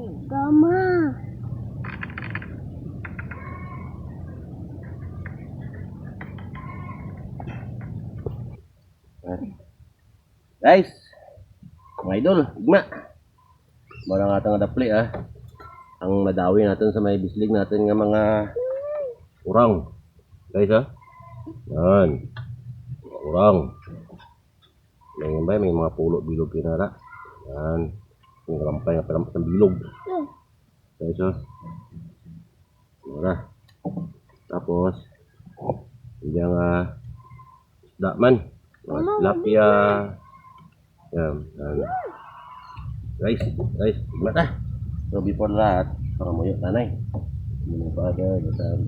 Gama. Guys, mga idol, igma. Mara nga itong adapli ah. Ang nadawi natin sa may bislig natin nga mga urang. Guys ah. Yan. Mga urang. May ba may mga pulo bilog kinara. Yan. Yung rampay nga perampas ng bilog. Guys ah. Mara. Tapos, hindi nga isda man. Mga tilapia. Yan. Yan. Guys, guys, mata. So before lahat, para mo yung nanay. Hindi mo pa ada, basta ang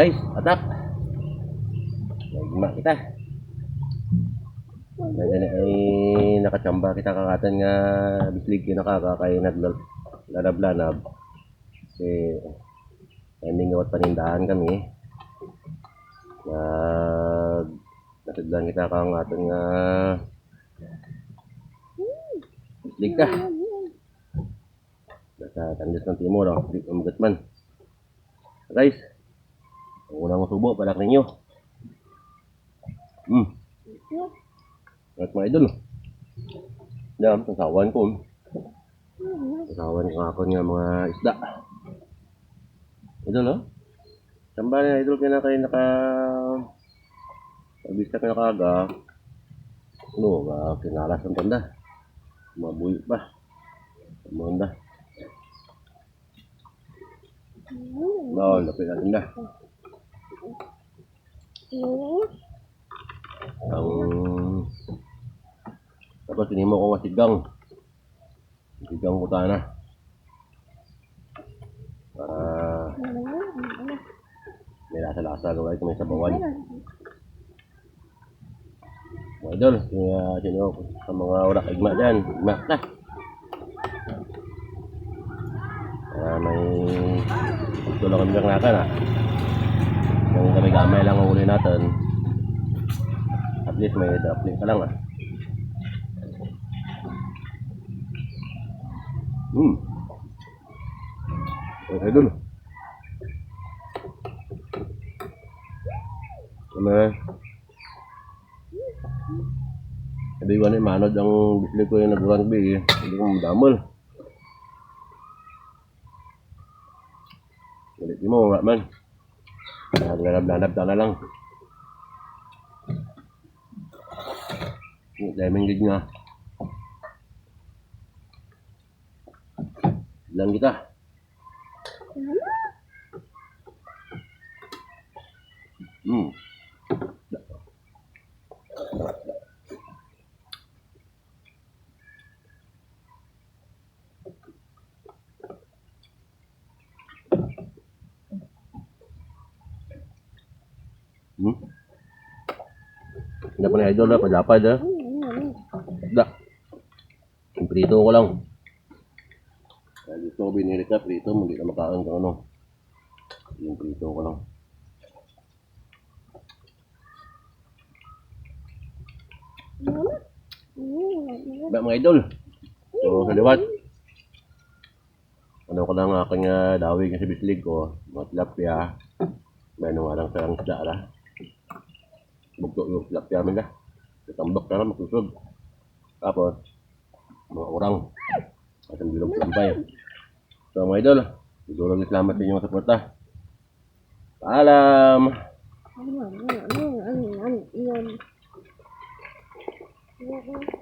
guys, atak. Nagima kita. Ganyan ay nakachamba kita kakatan nga bislig kinakaka kay naglal lalab-lanab. Kasi ending awat panindahan kami. Nag nasidlan kita kang aton nga bislig ka. Nasa tandas ng timor, oh. di umagat. Guys, ang unang subo, palak ninyo. Hmm. At mga idol. Yan, kasawan ko. Kasawan ko ako nga mga isda. Idol, oh. Samba na idol kaya na kayo naka... Pabista ka nakaga. Ano, ba, kinalas ang tanda. Mabuhi pa. Manda. No, lapit natin na. Ang... Tapos tinimo ko nga sigang. Sigang ko na. Para may lasa-lasa gawin ko may sabawan. Mga idol, kaya sino sa mga urak igma dyan, igma na. Para may tulong kami kang nakan ah. Kung kami gamay lang ang uli natin, at least may drop ka lang ah. Hmm. Okay, idol. Ano Sabi ko ni manod ang bisli ko yung nagurang bi. Hindi ko madamol. Ulit mo, wala man. Naglalab-lalab na lang. Diamond gig nga. Lang kita. Hmm? Hindi pa na idol na, padapad ha. Da. Yung prito ko lang. Kaya gusto ko binili ka, prito, hindi ka makain kang ano. Yung prito ko lang. Ba mga idol. So, sa liwat. Ano ko lang aking uh, dawi kasi bislig ko. Mga tilapia. May ano nga lang sa isda ra. Bugto yung tilapia min na. Tambok na lang magsusog. Tapos, mga urang. At ang bilog lampay. So mga idol, siguro salamat sa inyong suporta. Paalam! Ano, ano, ano, ano, ano, ano.